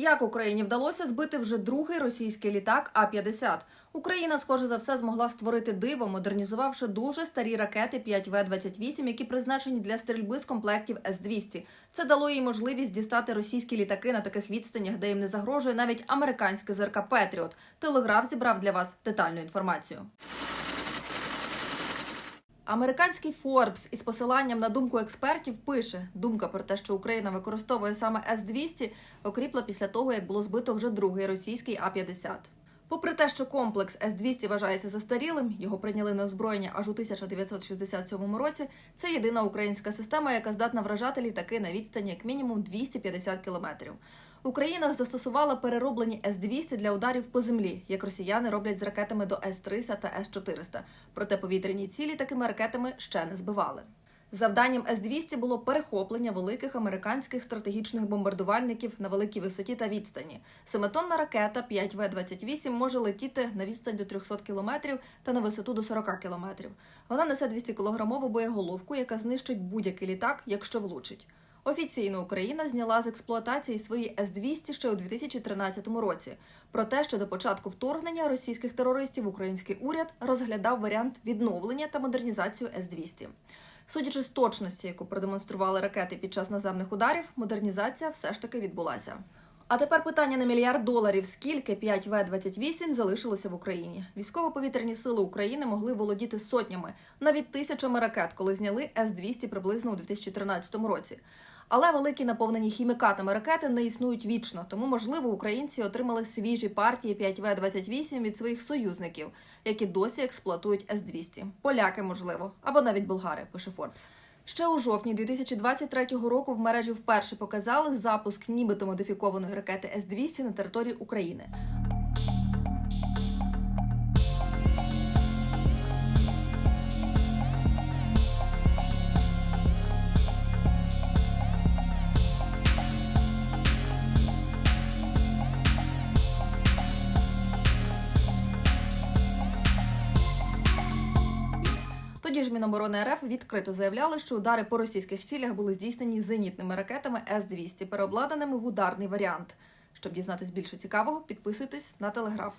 Як Україні вдалося збити вже другий російський літак А-50? Україна, схоже за все, змогла створити диво, модернізувавши дуже старі ракети 5В-28, які призначені для стрільби з комплектів С-200. Це дало їй можливість дістати російські літаки на таких відстанях, де їм не загрожує навіть американське ЗРК Петріот. Телеграф зібрав для вас детальну інформацію. Американський Forbes із посиланням на думку експертів пише: думка про те, що Україна використовує саме С-200, окріпла після того, як було збито вже другий російський А-50. Попри те, що комплекс С-200 вважається застарілим, його прийняли на озброєння аж у 1967 році. Це єдина українська система, яка здатна вражати літаки на відстані як мінімум 250 кілометрів. Україна застосувала перероблені С-200 для ударів по землі, як росіяни роблять з ракетами до С-300 та С-400. Проте повітряні цілі такими ракетами ще не збивали. Завданням С-200 було перехоплення великих американських стратегічних бомбардувальників на великій висоті та відстані. Семитонна ракета 5В-28 може летіти на відстань до 300 кілометрів та на висоту до 40 кілометрів. Вона несе 200-кілограмову боєголовку, яка знищить будь-який літак, якщо влучить. Офіційно Україна зняла з експлуатації свої С-200 ще у 2013 році. Проте ще до початку вторгнення російських терористів український уряд розглядав варіант відновлення та модернізацію С-200. Судячи з точності, яку продемонстрували ракети під час наземних ударів, модернізація все ж таки відбулася. А тепер питання на мільярд доларів: скільки 5В-28 залишилося в Україні? Військово-повітряні сили України могли володіти сотнями, навіть тисячами ракет, коли зняли С-200 приблизно у 2013 році. Але великі наповнені хімікатами ракети не існують вічно, тому можливо українці отримали свіжі партії 5В-28 від своїх союзників, які досі експлуатують С-200. Поляки, можливо, або навіть болгари, пише Форбс. Ще у жовтні 2023 року в мережі вперше показали запуск нібито модифікованої ракети С-200 на території України. Тоді ж Міноборони РФ відкрито заявляли, що удари по російських цілях були здійснені зенітними ракетами С-200, переобладнаними в ударний варіант. Щоб дізнатись більше цікавого, підписуйтесь на телеграф.